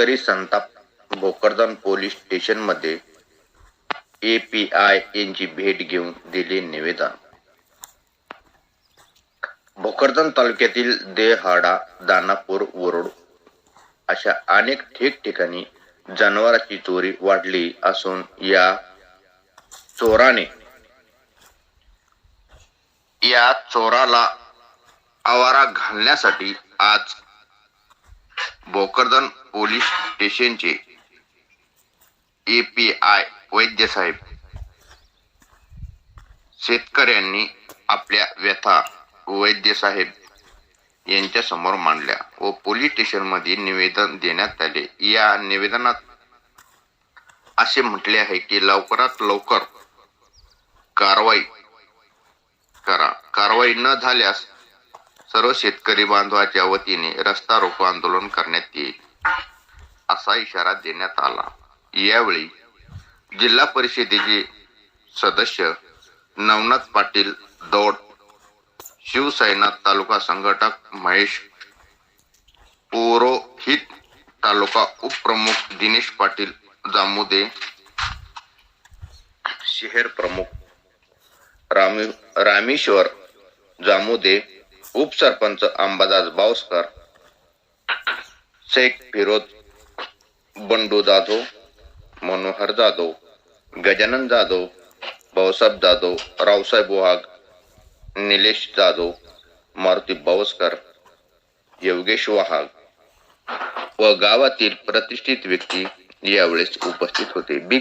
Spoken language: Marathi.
शेतकरी संताप भोकरदन पोलीस स्टेशनमध्ये ए पी आय यांची भेट घेऊन दिले निवेदन. भोकरदन तालुक्यातील देहाडा दानापूर वरुड अशा अनेक ठिकठिकाणी जनावरांची चोरी वाढली असून या चोराने या चोराला आवारा घालण्यासाठी आज भोकरदन पोलीस स्टेशनचे एपीआय वैद्य साहेब. शेतकऱ्यांनी आपल्या व्यथा वैद्य साहेब यांच्या समोर मांडल्या व पोलीस स्टेशनमध्ये निवेदन देण्यात आले. या निवेदनात असे म्हटले आहे की लवकरात लवकर कारवाई करा. कारवाई न झाल्यास सर्व शेतकरी बांधवाच्या वतीने रस्ता रोको आंदोलन करण्यात येईल असा इशारा देण्यात आला. यावेळी जिल्हा परिषदेचे सदस्य नवनाथ पाटील दौड शिवसेना तालुका संघटक महेश पुरोहित तालुका उपप्रमुख दिनेश पाटील जामुदे शहर प्रमुख रामेश्वर जामुदे उपसरपंच अंबादास बावस्कर शेख फिरोज बंडू जाधव मनोहर जाधव गजानन जाधव भाऊसाहेब जाधव रावसाहेब वाघ निलेश जाधव मारुती बावस्कर योगेश वाघ व गावातील प्रतिष्ठित व्यक्ती यावेळेस उपस्थित होते. बिग